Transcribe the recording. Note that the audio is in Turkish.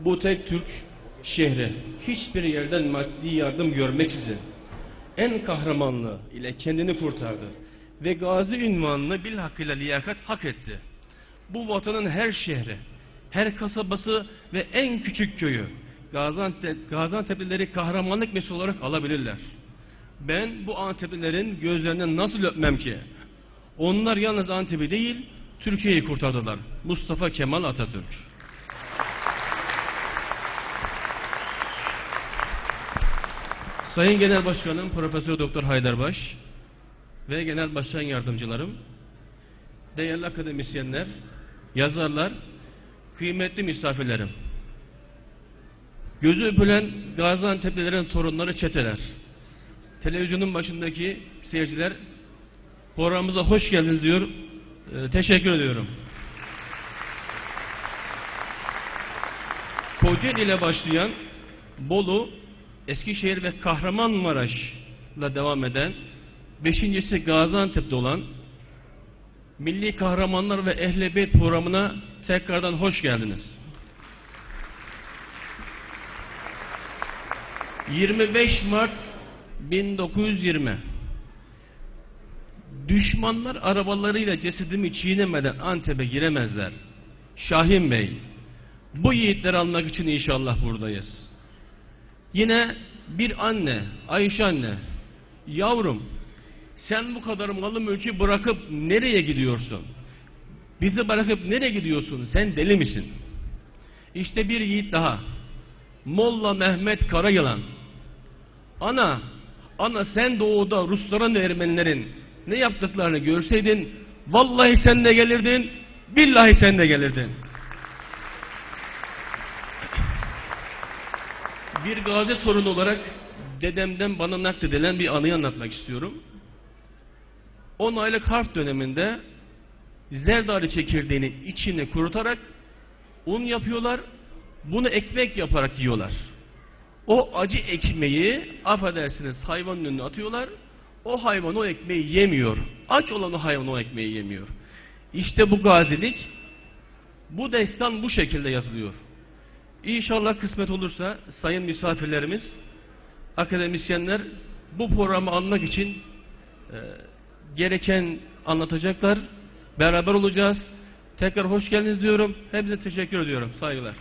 bu tek Türk şehri hiçbir yerden maddi yardım görmeksizin en kahramanlığı ile kendini kurtardı ve gazi ünvanını bilhakkıyla liyakat hak etti. Bu vatanın her şehri, her kasabası ve en küçük köyü Gaziantep, Gaziantep'lileri kahramanlık mesajı olarak alabilirler. Ben bu Anteplilerin gözlerinden nasıl öpmem ki? Onlar yalnız Antep'i değil, Türkiye'yi kurtardılar. Mustafa Kemal Atatürk. Sayın Genel Başkanım Profesör Doktor Haydarbaş ve Genel Başkan Yardımcılarım, değerli akademisyenler, yazarlar, kıymetli misafirlerim, gözü öpülen Gaziantep'lilerin torunları çeteler, televizyonun başındaki seyirciler programımıza hoş geldiniz diyor. Ee, teşekkür ediyorum. Kocaeli ile başlayan Bolu, Eskişehir ve Kahramanmaraş'la devam eden beşincisi Gaziantep'te olan Milli Kahramanlar ve Ehl-i Beyt programına tekrardan hoş geldiniz. 25 Mart 1920 Düşmanlar arabalarıyla cesedimi çiğnemeden Antep'e giremezler. Şahin Bey, bu yiğitleri almak için inşallah buradayız. Yine bir anne, Ayşe anne, yavrum sen bu kadar malı mülkü bırakıp nereye gidiyorsun? Bizi bırakıp nereye gidiyorsun? Sen deli misin? İşte bir yiğit daha. Molla Mehmet Karayılan. Ana, ana sen doğuda Rusların ve Ermenilerin ne yaptıklarını görseydin, vallahi sen de gelirdin, billahi sen de gelirdin. Bir gazi sorunu olarak dedemden bana nakledilen bir anıyı anlatmak istiyorum. 10 aylık harp döneminde zerdali çekirdeğinin içini kurutarak un yapıyorlar, bunu ekmek yaparak yiyorlar. O acı ekmeği affedersiniz hayvanın önüne atıyorlar. O hayvan o ekmeği yemiyor. Aç olan o hayvan o ekmeği yemiyor. İşte bu gazilik, bu destan bu şekilde yazılıyor. İnşallah kısmet olursa sayın misafirlerimiz, akademisyenler bu programı anlamak için e, gereken anlatacaklar. Beraber olacağız. Tekrar hoş geldiniz diyorum. Hepinize teşekkür ediyorum. Saygılar.